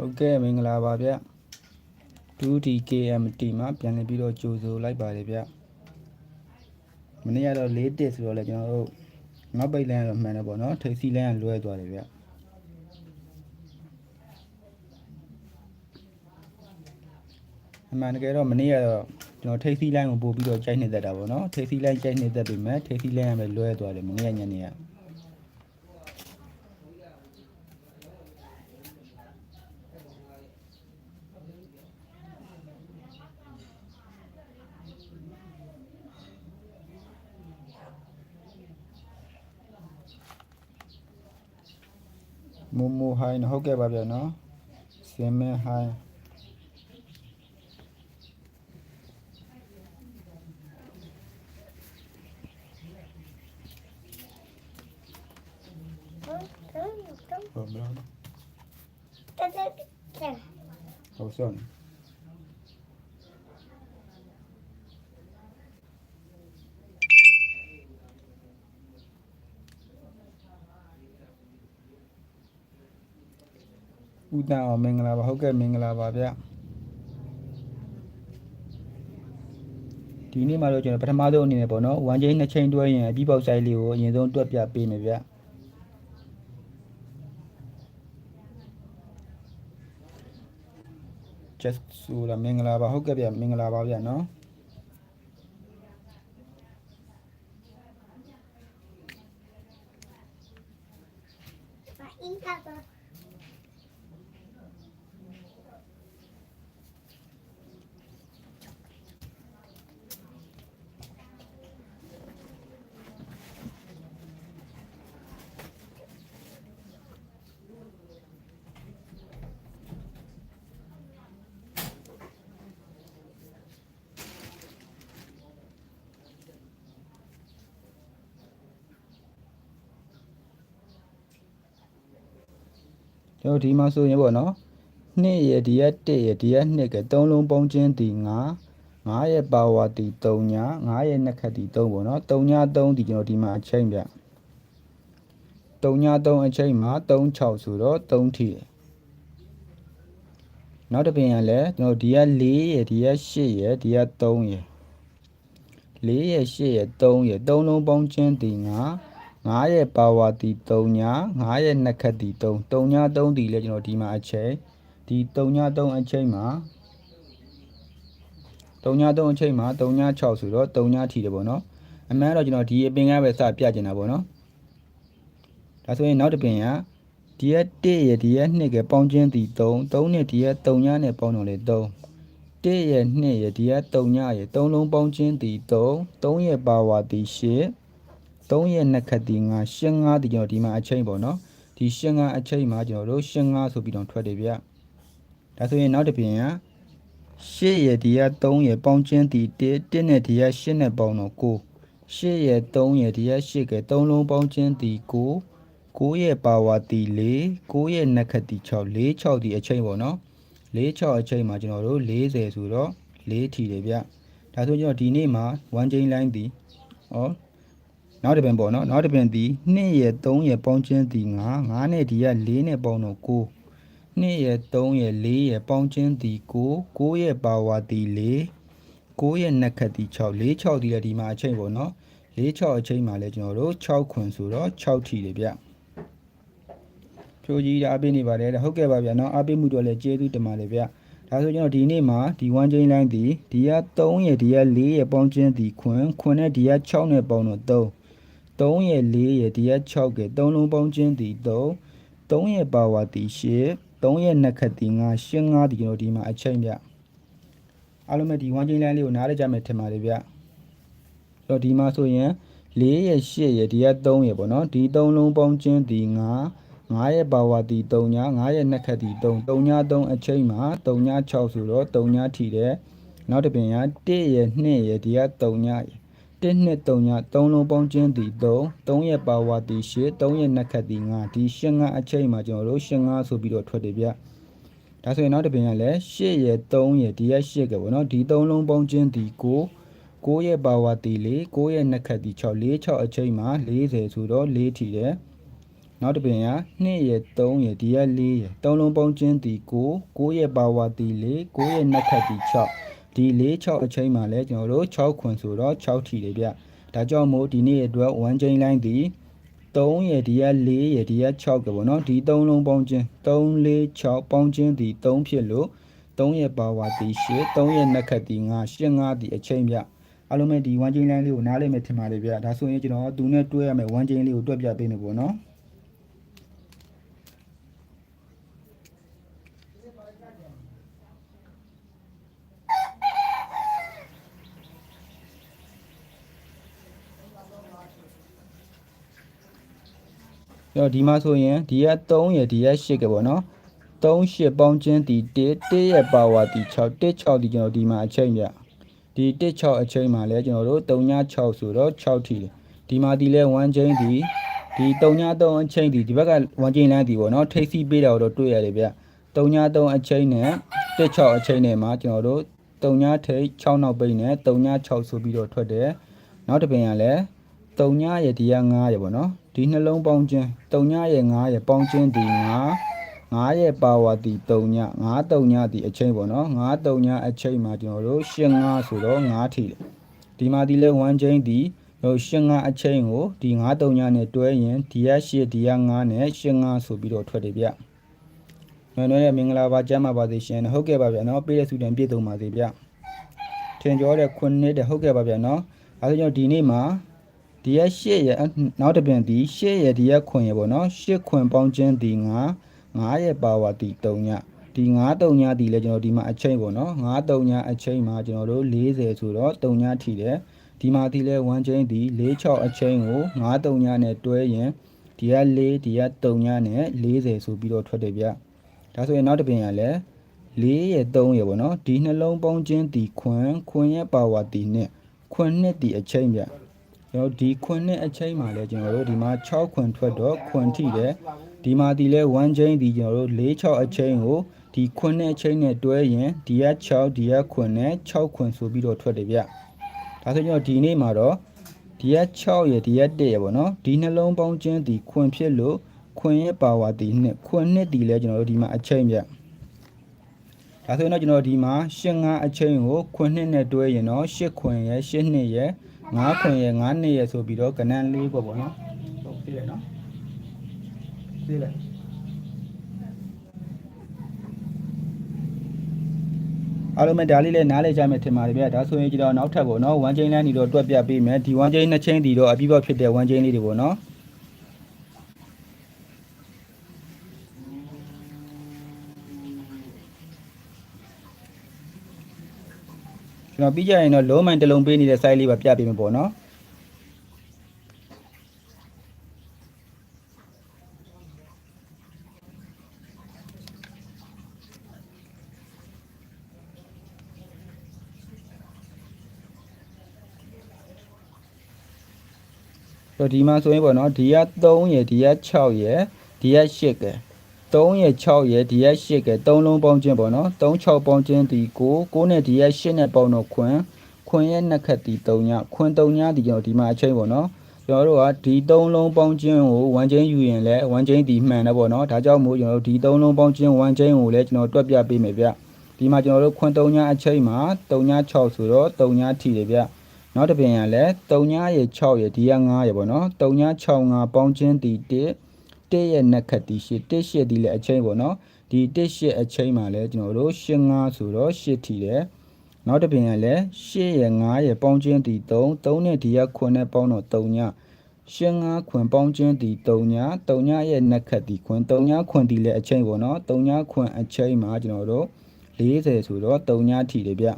ဟုတ်ကဲ့မင်္ဂလာပါဗျ 2DKMT မှာပြန်လည်ပြီးတော့ကြိုဆိုလိုက်ပါတယ်ဗျမနေ့ကတော့၄တစ်ဆိုတော့လေကျွန်တော်တို့နောက်ပိတ်လန်းကတော့မှန်တယ်ပေါ့နော်ထိပ်စီလန်းကလွဲသွားတယ်ဗျအမှန်တကယ်တော့မနေ့ကတော့ကျွန်တော်ထိပ်စီလန်းကိုပို့ပြီးတော့ကြိုက်နေတတ်တာပေါ့နော်ထိပ်စီလန်းကြိုက်နေတတ်ပြီမဲ့ထိပ်စီလန်းကပဲလွဲသွားတယ်မနေ့ကညနေက မူမူဟိုင်းဟုတ်ကဲ့ပါဗျာနော်စင်မဲဟိုင်း ဟုတ်ဗျာဟုတ်ဆုံး ဦးတန်အောင်မင်္ဂလာပါဟုတ်ကဲ့မင်္ဂလာပါဗျဒီနေ့မှာတော့ကျွန်တော်ပထမဆုံးအနေနဲ့ပေါ့နော်ဝမ်ချင်းနှစ်ချိန်တွဲရင်အပြီးပေါက်ဆိုင်လေးကိုအရင်ဆုံးတွက်ပြပေးမယ်ဗျ just ဆိုတာမင်္ဂလာပါဟုတ်ကဲ့ဗျမင်္ဂလာပါဗျနော် ကျွန်တော်ဒီမှာဆိုရင်ပေါ့နော်နှစ်ရဒီရက်1ရဒီရက်2ကသုံးလုံးပေါင်းချင်းဒီ9 9ရဲ့ပါဝါတီ3ညာ9ရဲ့နှစ်ခတ်တီ3ပေါ့နော်3ညာ3ဒီကျွန်တော်ဒီမှာအချိန်ဗျ3ညာ3အချိန်မှာ3 6ဆိုတော့3ထီတယ်နောက်တစ်ပြင်ကလည်းကျွန်တော်ဒီက4ရယ်ဒီက8ရယ်ဒီက3ရယ်4ရယ်8ရယ်3ရယ်3လုံးပေါင်းချင်းဒီ9 9ရဲ့ပါဝါတီ3ညာ9ရဲ့နှစ်ခတ်တီ3 3ညာ3တီလဲကျွန်တော်ဒီမှာအချိန်ဒီ3ညာ3အချိန်မှာ3ညာ3အချိန်မှာ3ညာ6ဆိုတော့3ညာထီတယ်ပေါ့နော်အမှန်တော့ကျွန်တော်ဒီအပင်ကပဲစပြကျင်တာပေါ့နော်ဒါဆိုရင်နောက်တစ်ပင်ကဒီရက်1ရဲ့ဒီရက်2ကပေါင်းချင်းတီ3 3နဲ့ဒီရက်3ညာနဲ့ပေါင်းတော့လေ3 1ရဲ့2ရဲ့ဒီရက်3ညာရဲ့3လုံးပေါင်းချင်းတီ3 3ရဲ့ပါဝါတီ8 3ရဲ့နှစ်ခတ်ဒီငါရှင်း5ဒီကျွန်တော်ဒီမှာအချိန်ပေါ့နော်ဒီရှင်း5အချိန်မှာကျွန်တော်တို့ရှင်း5ဆိုပြီးတော့ထွက်တယ်ဗျဒါဆိုရင်နောက်တစ်ပြင်က8ရဲ့ဒီက3ရဲ့ပေါင်းချင်းဒီ1 1နဲ့ဒီက8နဲ့ပေါင်းတော့9 8ရဲ့3ရဲ့ဒီက8က3လုံးပေါင်းချင်းဒီ9 9ရဲ့ပါဝါတီ4 9ရဲ့နှစ်ခတ်ဒီ6 4 6ဒီအချိန်ပေါ့နော်4 6အချိန်မှာကျွန်တော်တို့40ဆိုတော့4ထီတယ်ဗျဒါဆိုကျွန်တော်ဒီနေ့မှာ1 chain line ဒီဩ နောက်တစ်ပင်ပေါ့နော်နောက်တစ်ပင်ဒီ2ရဲ့3ရဲ့ပေါင်းချင်းဒီ9 9နဲ့ဒီက4နဲ့ပေါင်းတော့9 2ရဲ့3ရဲ့4ရဲ့ပေါင်းချင်းဒီ9 9ရဲ့ပါဝါဒီ4 9ရဲ့နှစ်ခတ်ဒီ6 4 6ဒီလည်းဒီမှာအချိန်ပေါ့နော်4 6အချိန်မှာလည်းကျွန်တော်တို့6ခွန်ဆိုတော့6ထီတယ်ဗျဖြိုကြီးအားပေးနေပါတယ်တဲ့ဟုတ်ကဲ့ပါဗျာနော်အားပေးမှုတော့လည်းကျေးဇူးတင်ပါတယ်ဗျဒါဆိုကျွန်တော်ဒီနေ့မှာဒီ1 chain line ဒီဒီက3ရဲ့ဒီက4ရဲ့ပေါင်းချင်းဒီခွန်ခွန်နဲ့ဒီက6နဲ့ပေါင်းတော့3 3ရဲ့4ရဲ့ဒီက6က3လုံးပေါင်းချင်းဒီ3 3ရဲ့ပါဝါတီ8 3ရဲ့နှစ်ခတ်ဒီ9 8 5ဒီကျွန်တော်ဒီမှာအချိန်ဗျအားလုံးပဲဒီ1 chain line လေးကိုနားရကြမယ်ထင်ပါတယ်ဗျဆိုတော့ဒီမှာဆိုရင်4ရဲ့8ရဲ့ဒီက3ရဲ့ပေါ့နော်ဒီ3လုံးပေါင်းချင်းဒီ9 9ရဲ့ပါဝါတီ3ညာ9ရဲ့နှစ်ခတ်တီ3 3ညာ3အချိန်မှာ3ညာ6ဆိုတော့3ညာထီတယ်နောက်တစ်ပင်က1ရဲ့2ရဲ့ဒီက3ညာ 1နှစ်3ညာ3လုံးပေါင်းချင်းတီ3 3ရဲ့ပါဝါတီ8 3ရဲ့နှစ်ခတ်တီ9ဒီ8 5အချိန်မှာကျွန်တော်တို့8 5ဆိုပြီးတော့ထွက်တယ်ဗျဒါဆိုရင်နောက်တစ်ပင်ကလည်း8ရဲ့3ရဲ့ဒီက8ကပေါ့နော်ဒီ3လုံးပေါင်းချင်းတီ9 9ရဲ့ပါဝါတီ4 9ရဲ့နှစ်ခတ်တီ6 4 6အချိန်မှာ40ဆိုတော့4ထီတယ်နောက်တစ်ပင်က2ရယ်3ရယ်ဒီက4ရယ်သုံးလုံးပေါင်းခြင်းဒီ9 9ရဲ့ပါဝါဒီ4 9ရဲ့နှက်ခတ်ဒီ6 ဒီ4 6အချိန်မှာလဲကျွန်တော်တို့6ခွန်ဆိုတော့6ထီတယ်ဗျဒါကြောင့်မို့ဒီနေ့အတွက်1ချိန်လိုင်းဒီ3ရယ်ဒီက4ရယ်ဒီက6ကပေါ့နော်ဒီ3လုံးပေါင်းခြင်း3 4 6ပေါင်းခြင်းဒီ3ဖြစ်လို့3ရဲ့ပါဝါဒီ8 3ရဲ့နှက်ခတ်ဒီ9 8 5ဒီအချိန်ဗျအားလုံးပဲဒီ1ချိန်လိုင်းလေးကိုနားလည်မယ်ထင်ပါတယ်ဗျဒါဆိုရင်ကျွန်တော်သူနဲ့တွဲရမယ်1ချိန်လေးကိုတွက်ပြပေးမယ်ပေါ့နော် အဲ့တော့ဒီမှာဆိုရင်ဒီက3ရယ်ဒီက8ကပေါ့နော်3 8ပေါင်းခြင်းဒီ1 1ရဲ့ပါဝါဒီ6 1 6ဒီကျွန်တော်ဒီမှာအချိန်ပြဒီ1 6အချိန်မှာလဲကျွန်တော်တို့3ည6ဆိုတော့6ထီတယ်ဒီမှာဒီလဲ1ချိန်ဒီဒီ3ည3အချိန်ဒီဒီဘက်က1ချိန်လမ်းဒီပေါ့နော်ထိပ်စီးပေးတာတော့တွေ့ရတယ်ဗျ3ည3အချိန်နဲ့1 6အချိန်နဲ့မှာကျွန်တော်တို့3ညထိပ်6နောက်ပိတ်နဲ့3ည6ဆိုပြီးတော့ထွက်တယ်နောက်တစ်ပင်ကလည်း 3ညရဲ့ဒီက9ရဲ့ပေါ့နော်ဒီနှလုံးပေါင်းခြင်း3ညရဲ့9ရဲ့ပေါင်းခြင်းဒီ9 9ရဲ့ပါဝါဒီ3ည9 3ညဒီအချိန်ပေါ့နော်9 3ညအချိန်မှာကျွန်တော်တို့8 5ဆိုတော့9ထီတယ်ဒီမှာဒီလဲ1ချိန်ဒီဟို8 5အချိန်ကိုဒီ9 3ညနဲ့တွဲရင်ဒီက8ဒီက9နဲ့8 5ဆိုပြီးတော့ထွက်တယ်ဗျနွယ်နွယ်ရဲ့မင်္ဂလာပါကျမ်းပါပါစေရှင်ဟုတ်ကဲ့ပါဗျာနော်ပေးတဲ့စုတန်ပြည့်စုံပါစေဗျထင်ကြောတဲ့ခုနှစ်တဲ့ဟုတ်ကဲ့ပါဗျာနော်အဲဒါကြောင့်ဒီနေ့မှာ ဒီရက်ရှစ်ရက်နောက်တစ်ပြန်ဒီရှစ်ရက်ဒီရက်ခွင်ရပေါ့နော်ရှစ်ခွင်ပေါင်းခြင်းဒီ9 9ရက်ပါဝါဒီ3ညဒီ9 3ညဒီလဲကျွန်တော်ဒီမှာအချိန်ပေါ့နော်9 3ညအချိန်မှာကျွန်တော်တို့40ဆိုတော့3ညထိတယ်ဒီမှာဒီလဲ1ချိန်ဒီ4 6အချိန်ကို9 3ညနဲ့တွဲရင်ဒီက4ဒီက3ညနဲ့40ဆိုပြီးတော့ထွက်တယ်ဗျဒါဆိုရင်နောက်တစ်ပြန်ရလဲ4ရက်3ရက်ပေါ့နော်ဒီနှလုံးပေါင်းခြင်းဒီခွင်ခွင်ရဲ့ပါဝါဒီနဲ့ခွင်နှစ်ဒီအချိန်ဗျ ကျွန်တော်ဒီခွန်းနဲ့အချိန်မှာလဲကျွန်တော်တို့ဒီမှာ6ခွန်းထွက်တော့ခွန်းထိတယ်ဒီမှာဒီလဲ1ချိန်ဒီကျွန်တော်တို့4 6အချိန်ကိုဒီခွန်းနဲ့အချိန်နဲ့တွဲရင်ဒီက6ဒီကခွန်းနဲ့6ခွန်းဆိုပြီးတော့ထွက်တယ်ဗျဒါဆိုကျွန်တော်ဒီနေ့မှာတော့ဒီက6ရယ်ဒီက1ရယ်ပေါ့နော်ဒီနှလုံးပေါင်းခြင်းဒီခွန်းဖြစ်လို့ခွန်းရဲ့ပါဝါဒီနှစ်ခွန်းနှစ်ဒီလဲကျွန်တော်တို့ဒီမှာအချိန်ဗျဒါဆိုရင်တော့ကျွန်တော်ဒီမှာ8 5အချိန်ကိုခွန်းနှစ်နဲ့တွဲရင်တော့8ခွန်းရယ်8နှစ်ရယ် ငါးခွင်ရယ်ငါးနှစ်ရယ်ဆိုပြီးတော့ကဏ္ဍလေးပေါ့ဗောနော်ဟုတ်ပြီလေနော်သိလားအားလုံးပဲဒါလေးလည်းနားလည်ကြမယ်ထင်ပါတယ်ဗျာဒါဆိုရင်ကျွန်တော်နောက်ထပ်ပေါ့နော်1 chain လမ်းဒီတော့တွက်ပြပေးမယ်ဒီ1 chain 2 chain ဒီတော့အပြီးပေါက်ဖြစ်တဲ့1 chain လေးတွေပေါ့နော် ကျွန်တော်ပြီးကြရင်တော့လုံးမိုင်တစ်လုံးပေးနေတဲ့ site လေးပါပြပေးမယ်ပေါ့နော်ဆိုတော့ဒီမှာဆိုရင်ပေါ့နော်ဒီက3ရယ်ဒီက6ရယ်ဒီက8ကဲ 3ရယ်6ရယ်ဒီက8ကဲ3လုံးပေါင်းခြင်းပေါ့နော်3 6ပေါင်းခြင်းဒီ9 9နဲ့ဒီက8နဲ့ပေါင်းတော့ခွန်းခွန်းရဲ့နှစ်ခက်ဒီ3ညခွန်း3ညဒီကျွန်တော်ဒီမှာအချိန်ပေါ့နော်ကျွန်တော်တို့ကဒီ3လုံးပေါင်းခြင်းကို1ချင်းယူရင်လည်း1ချင်းဒီမှန်တယ်ပေါ့နော်ဒါကြောင့်မို့ကျွန်တော်တို့ဒီ3လုံးပေါင်းခြင်း1ချင်းကိုလည်းကျွန်တော်တွက်ပြပေးမယ်ဗျဒီမှာကျွန်တော်တို့ခွန်း3ညအချိန်မှာ3ည6ဆိုတော့3ညထိတယ်ဗျနောက်တစ်ပြင်ရလဲ3ညရေ6ရေဒီက9ရေပေါ့နော်3ည6 5ပေါင်းချင်းဒီ1 1ရဲ့နှက်ခတ်ဒီ8 1 8ဒီလဲအချိန်ပေါ့နော်ဒီ1 8အချိန်မှာလဲကျွန်တော်တို့8 5ဆိုတော့8ထီတယ်နောက်တစ်ပြင်ရလဲ8ရေ9ရေပေါင်းချင်းဒီ3 3နဲ့ဒီက9နဲ့ပေါင်းတော့3ညရှင်းငါခွင်ပေါင်းချင်းဒီ3ည3ညရဲ့နှက်ခတ်ဒီခွင်3ညခွင်ဒီလဲအချိန်ပေါ့နော်3ညခွင်အချိန်မှာကျွန်တော်တို့40ဆိုတော့3ညထီတယ်ဗျ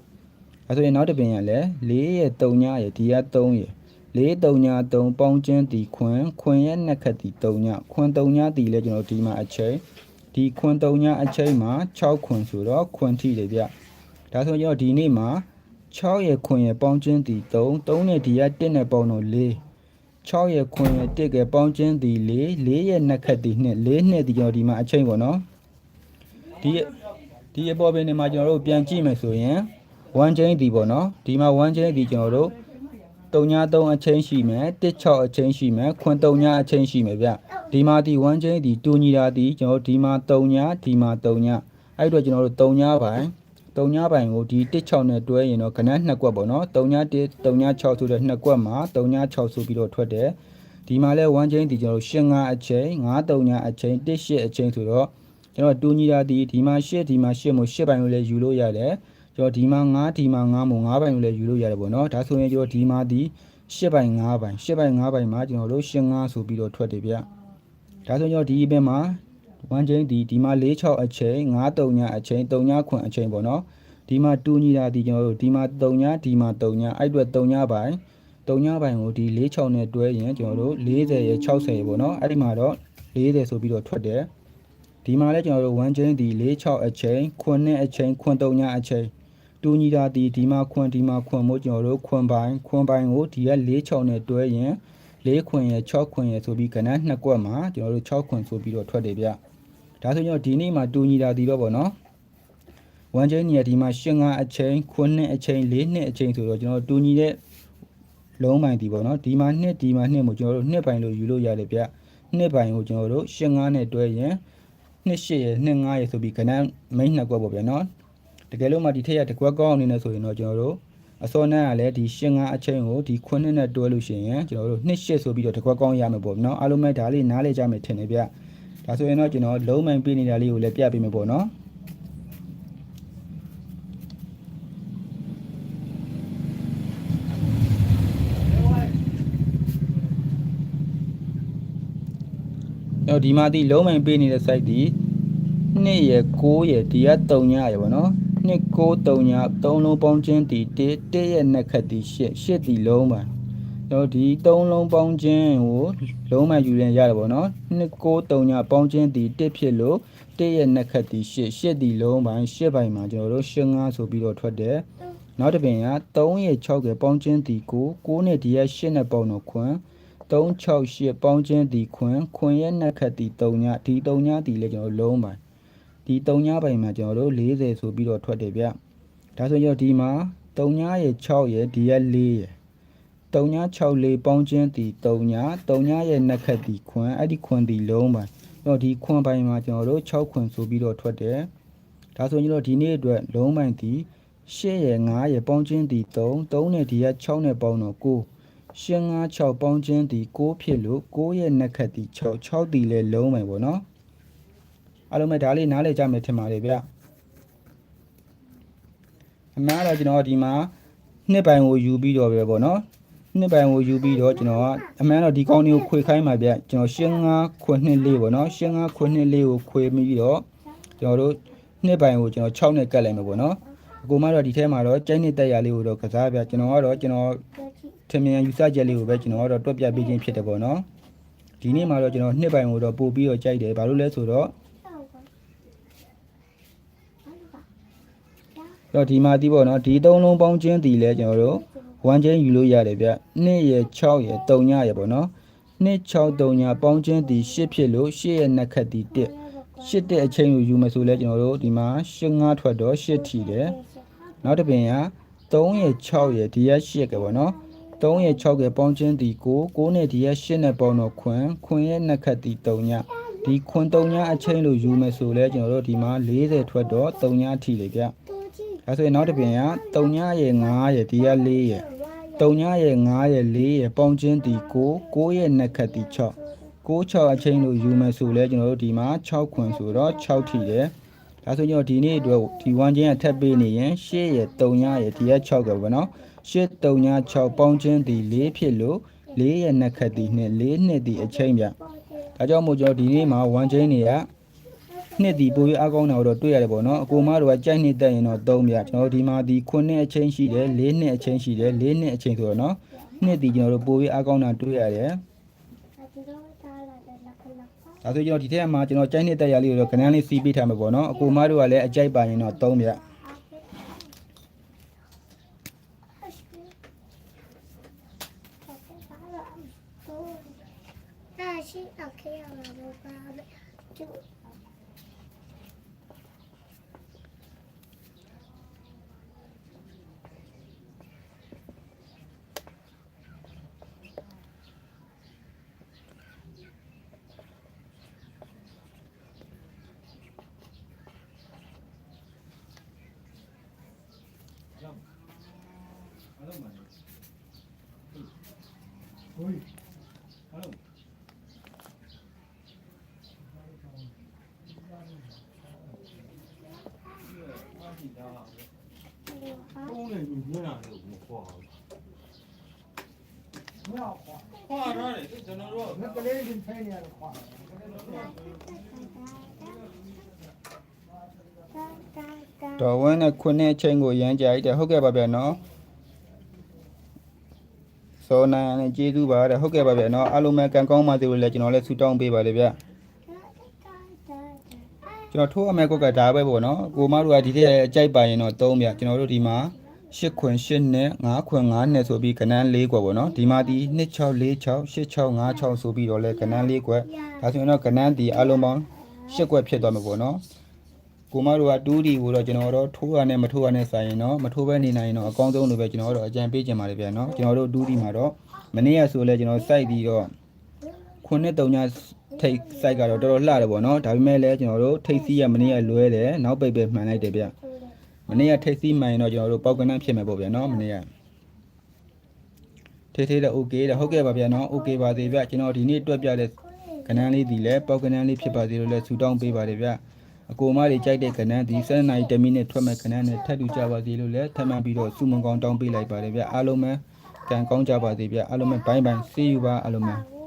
အဲဆိုရင်နောက်တစ်ပင်ရလဲ4ရဲ့3ညရဲ့ဒီက3ရဲ့ 4 3ည3ပေါင်းချင်းဒီခွန်းခွန်းရဲ့နှစ်ခက်ဒီ3ညခွန်း3ညဒီလဲကျွန်တော်ဒီမှာအချိန်ဒီခွန်း3ညအချိန်မှာ6ခွန်းဆိုတော့ခွန်းထိတယ်ဗျဒါဆိုရင်ကျွန်တော်ဒီနေ့မှာ6ရဲ့ခွန်းရဲ့ပေါင်းချင်းဒီ3 3နဲ့ဒီက1နဲ့ပေါင်းတော့4 6ရဲ့ခွန်းရဲ့1ကပေါင်းချင်းဒီ4 4ရဲ့နှစ်ခက်ဒီ2 4နှစ်ဒီကျွန်တော်ဒီမှာအချိန်ပေါ့နော်ဒီဒီအပေါ်ပင်နေမှာကျွန်တော်တို့ပြန်ကြည့်မယ်ဆိုရင်1 chain ဒီပေါ့နော်ဒီမှာ1 chain ဒီကျွန်တော်တို့ 33အချင်းရှိမယ်16အချင်းရှိမယ်ခွန်39အချင်းရှိမယ်ဗျဒီမှာဒီ1ချင်းဒီတူညီတာဒီကျွန်တော်တို့ဒီမှာ3ညဒီမှာ3ညအဲ့တော့ကျွန်တော်တို့3ညပိုင်း3ညပိုင်းကိုဒီ16နဲ့တွဲရင်တော့ခဏနှစ်ကွက်ပေါ့နော်3ည1 3ည6ဆိုတဲ့နှစ်ကွက်မှာ3ည6ဆိုပြီးတော့ထွက်တယ်ဒီမှာလဲ1ချင်းဒီကျွန်တော်တို့8 5အချင်း9 3ညအချင်း1 8အချင်းဆိုတော့ကျွန်တော်တူညီတာဒီဒီမှာ8ဒီမှာ8မို့8ပိုင်းကိုလည်းယူလို့ရတယ် ကျွန်တော်ဒီမှာ9ဒီမှာ9မို့9ပိုင်းကိုလည်းယူလို့ရတယ်ပေါ့နော်ဒါဆိုရင်ကျွန်တော်ဒီမှာဒီ8ပိုင်း9ပိုင်း8ပိုင်း9ပိုင်းမှာကျွန်တော်တို့8 5ဆိုပြီးတော့ထွက်တယ်ဗျဒါဆိုကျွန်တော်ဒီအ边မှာ1ချင်းဒီဒီမှာ4 6အချိန်9 3ညအချိန်3ညခွန်အချိန်ပေါ့နော်ဒီမှာတူညီတာဒီကျွန်တော်တို့ဒီမှာ3ညဒီမှာ3ညအဲ့အတွက်3ညပိုင်း3ညပိုင်းကိုဒီ4 6နဲ့တွဲရင်ကျွန်တော်တို့40ရ60ရပေါ့နော်အဲ့ဒီမှာတော့40ဆိုပြီးတော့ထွက်တယ်ဒီမှာလည်းကျွန်တော်တို့1ချင်းဒီ4 6အချိန်ခွန်နဲ့အချိန်ခွန်3ညအချိန် တူညီတာဒီဒီမှာခွန်ဒီမှာခွန်မို့ကျွန်တော်တို့ခွန်ပိုင်းခွန်ပိုင်းကိုဒီက4 6နဲ့တွဲရင်4ခွန်ရ6ခွန်ရဆိုပြီးကဏ္ဍနှစ်ကွက်မှာကျွန်တော်တို့6ခွန်ဆိုပြီးတော့ထွက်တယ်ဗျဒါဆိုကျွန်တော်ဒီနေ့မှာတူညီတာဒီတော့ပေါ့နော်1ချင်းညီဒီမှာ8 5အချိန်ခွန်နဲ့အချိန်4နှစ်အချိန်ဆိုတော့ကျွန်တော်တူညီတဲ့လုံးပိုင်းဒီပေါ့နော်ဒီမှာနှစ်ဒီမှာနှစ်မို့ကျွန်တော်တို့နှစ်ပိုင်းလို့ယူလို့ရတယ်ဗျနှစ်ပိုင်းကိုကျွန်တော်တို့8 5နဲ့တွဲရင်နှစ်8ရနှစ်9ရဆိုပြီးကဏ္ဍမိတ်နှစ်ကွက်ပေါ့ဗျာနော် တကယ်လို့မှဒီထက်ရတကွက်ကောင်းအနေနဲ့ဆိုရင်တော့ကျွန်တော်တို့အစောနန်းကလည်းဒီရှင်ငါအချင်းကိုဒီခွန်းနဲ့တွဲလို့ရှိရင်ကျွန်တော်တို့နှစ်ရှစ်ဆိုပြီးတော့တကွက်ကောင်းရမယ်ပေါ့နော်အားလုံးပဲဒါလေးနားလေကြမယ်ထင်တယ်ဗျဒါဆိုရင်တော့ကျွန်တော်လုံးမိုင်ပြနေတာလေးကိုလည်းပြပေးမယ်ပေါ့နော်တော့ဒီမှာဒီလုံးမိုင်ပေးနေတဲ့ site ဒီ2ရယ်9ရယ်ဒီက3ညရယ်ပေါ့နော် 2 9 3ည3လုံးပေါင်းခြင်းဒီ1 1ရဲ့နှစ်ခတ်ဒီ8 8ဒီလုံးပါတော့ဒီ3လုံးပေါင်းခြင်းကိုလုံးမှယူရင်ရတယ်ပေါ့နော်2 9 3ညပေါင်းခြင်းဒီ1ဖြစ်လို့1ရဲ့နှစ်ခတ်ဒီ8 8ဒီလုံးပိုင်း8ပိုင်းမှာကျွန်တော်တို့8 5ဆိုပြီးတော့ထွက်တယ်နောက်တစ်ပင်က3ရဲ့6ကပေါင်းခြင်းဒီ9 9နဲ့ဒီရဲ့8နဲ့ပေါင်းတော့ခွန်း368ပေါင်းခြင်းဒီခွန်းခွန်းရဲ့နှစ်ခတ်ဒီ3ညဒီ3ညဒီလည်းကျွန်တော်လုံးပါ ဒီ3ညပိုင်းမှာကျွန်တော်တို့40ဆိုပြီးတော့ထွက်တယ်ဗျဒါဆိုရင်ဒီမှာ3ညရဲ့6ရဲ့ဒီရဲ့4ရဲ့3ည6လေးပေါင်းခြင်းဒီ3ည3ညရဲ့နှစ်ခတ်ဒီခွန်းအဲ့ဒီခွန်းဒီလုံးပါတော့ဒီခွန်းပိုင်းမှာကျွန်တော်တို့6ခွန်းဆိုပြီးတော့ထွက်တယ်ဒါဆိုရင်တော့ဒီနေ့အတွက်လုံးပိုင်းဒီ8ရဲ့9ရဲ့ပေါင်းခြင်းဒီ3 3နဲ့ဒီရဲ့6နဲ့ပေါင်းတော့9ရှင်း9 6ပေါင်းခြင်းဒီ6ဖြစ်လို့6ရဲ့နှစ်ခတ်ဒီ6 6ဒီလဲလုံးမယ်ပေါ့နော် အားလုံးပဲဒါလေးနားလည်ကြမယ်ထင်ပါတယ်ဗျအမှန်တော့ကျွန်တော်ဒီမှာနှစ်ပိုင်ကိုယူပြီးတော့ပဲပေါ့နော်နှစ်ပိုင်ကိုယူပြီးတော့ကျွန်တော်ကအမှန်တော့ဒီကောင်းလေးကိုခွေခိုင်းပါဗျကျွန်တော်ရှင်း9ခွနှစ်လေးပေါ့နော်ရှင်း9ခွနှစ်လေးကိုခွေပြီးတော့ကျွန်တော်တို့နှစ်ပိုင်ကိုကျွန်တော်6နဲ့ကတ်လိုက်မယ်ပေါ့နော်အကူမတော့ဒီထဲမှာတော့ကျိုင်းနှစ်တက်ရလေးကိုတော့ကစားဗျကျွန်တော်ကတော့ကျွန်တော်ထင်မြင်ယူဆချက်လေးကိုပဲကျွန်တော်ကတော့တွက်ပြပေးခြင်းဖြစ်တယ်ပေါ့နော်ဒီနေ့မှာတော့ကျွန်တော်နှစ်ပိုင်ကိုတော့ပို့ပြီးတော့ကြိုက်တယ်ဘာလို့လဲဆိုတော့ တော့ဒီမှာဒီပေါ့နော်ဒီသုံးလုံးပေါင်းချင်းဒီလဲကျွန်တော်တို့1ချင်းယူလို့ရတယ်ဗျ2ရယ်6ရယ်3ညရယ်ပေါ့နော်2 6 3ညပေါင်းချင်းဒီ8ဖြစ်လို့8ရယ်နှစ်ခတ်ဒီ1 8တဲ့အချိန်ကိုယူမယ်ဆိုလဲကျွန်တော်တို့ဒီမှာ8 5ထွက်တော့8ထီတယ်နောက်တစ်ပင်က3ရယ်6ရယ်ဒီရ8ကပေါ့နော်3ရယ်6ကပေါင်းချင်းဒီ9 9နဲ့ဒီရ8နဲ့ပေါင်းတော့ခွန်းခွန်းရဲ့နှစ်ခတ်ဒီ3ညဒီခွန်း3ညအချိန်လို့ယူမယ်ဆိုလဲကျွန်တော်တို့ဒီမှာ40ထွက်တော့3ညထီလေဗျ ဒါဆိုရင်နောက်တစ်ပြင်က3ညရဲ့9ရဲ့ဒီက4ရဲ့3ညရဲ့9ရဲ့4ရဲ့ပေါင်းချင်းဒီ9 9ရဲ့နှစ်ခတ်ဒီ6 9 6အချင်းလို့ယူမယ်ဆိုလဲကျွန်တော်တို့ဒီမှာ6ခွန်ဆိုတော့6ထီတယ်ဒါဆိုရင်ကျွန်တော်ဒီနေ့အတွက်ဒီ1ချင်းကထပ်ပေးနေရင်8ရဲ့3ညရဲ့ဒီက6ကပေါ့နော်8 3ည6ပေါင်းချင်းဒီ4ဖြစ်လို့4ရဲ့နှစ်ခတ်ဒီ2 4နှစ်ဒီအချင်းပြဒါကြောင့်မို့ကျွန်တော်ဒီနေ့မှာ1ချင်းတွေက နှစ်ဒီပို၍အကောင်းတာတော့တွေ့ရတယ်ပေါ့နော်အကိုမတို့ကကြိုက်နှစ်တက်ရင်တော့သုံးပြကျွန်တော်ဒီမှာဒီ9နှစ်အချင်းရှိတယ်၄နှစ်အချင်းရှိတယ်၄နှစ်အချင်းဆိုတော့နော်နှစ်ဒီကျွန်တော်တို့ပို၍အကောင်းတာတွေ့ရတယ်ဒါဆိုကျွန်တော်ဒီထက်မှာကျွန်တော်ကြိုက်နှစ်တက်ရလေးတော့ခဏလေးစီးပေးထားမှာပေါ့နော်အကိုမတို့ကလည်းအကြိုက်ပါရင်တော့သုံးပြရှိအခေရမှာဘာလဲ သုံးနေပြီမျက်နှာလေးကိုခွာမရခွာခွာထားတယ်ကျွန်တော်တို့ငါကလေးတင်ဖိုင်နေရခွာတော်ဝင်းနဲ့ခုနှစ်အချိန်ကိုရမ်းကြိုက်တယ်ဟုတ်ကဲ့ပါဗျာနော် စောနာနဲ့ကျေးဇူးပါတဲ့ဟုတ်ကဲ့ပါဗျာနော်အားလုံးပဲကံကောင်းပါစေလို့လည်းကျွန်တော်လည်းဆုတောင်းပေးပါလေဗျာကျွန်တော်ထိုးအမဲကွက်ကဒါပဲပေါ့နော်ကိုမတို့ကဒီထက်အကြိုက်ပါရင်တော့သုံးဗျာကျွန်တော်တို့ဒီမှာ8ခွင်8နဲ့9ခွင်9နဲ့ဆိုပြီးကဏ္ဍ၄ကွက်ပေါ့နော်ဒီမှာဒီ2646 8656ဆိုပြီးတော့လဲကဏ္ဍ၄ကွက်ဒါဆိုရင်တော့ကဏ္ဍဒီအားလုံးပေါင်း8ကွက်ဖြစ်သွားမှာပေါ့နော် ကိုမတို့ကတူးဒီကိုတော့ကျွန်တော်တို့ထိုးရနဲ့မထိုးရနဲ့ဆိုင်ရင်တော့မထိုးဘဲနေနိုင်ရင်တော့အကောင်းဆုံးလို့ပဲကျွန်တော်တို့အကြံပေးချင်ပါတယ်ဗျာနော်ကျွန်တော်တို့တူးဒီမှာတော့မနေ့ကဆိုလဲကျွန်တော်စိုက်ပြီးတော့ခုနှစ်တုံညာထိတ်စိုက်ကတော့တော်တော်လှတယ်ပေါ့နော်ဒါပေမဲ့လည်းကျွန်တော်တို့ထိတ်စီးရမနေ့ကလွဲတယ်နောက်ပိတ်ပဲမှန်လိုက်တယ်ဗျမနေ့ကထိတ်စီးမှန်ရင်တော့ကျွန်တော်တို့ပေါက်ကနန်းဖြစ်မယ်ပေါ့ဗျာနော်မနေ့ကထိတ်ထိတ်လည်း okay တယ်ဟုတ်ကဲ့ပါဗျာနော် okay ပါသေးဗျကျွန်တော်ဒီနေ့တွက်ပြတဲ့ကနန်းလေးဒီလဲပေါက်ကနန်းလေးဖြစ်ပါသေးလို့လဲဆူတောင်းပေးပါတယ်ဗျ အကိုမတွေကြိုက်တဲ့ကဏ္ဍဒီ7နာရီ10မိနစ်ထွက်မဲ့ကဏ္ဍနဲ့ထပ်တူကြပါသေးလို့လည်းထပ်မံပြီးတော့စုမုံကောင်းတောင်းပေးလိုက်ပါတယ်ဗျအားလုံးပဲကံကောင်းကြပါစေဗျအားလုံးပဲဘိုင်းဘိုင်း see you ပါအားလုံးပဲ Bye.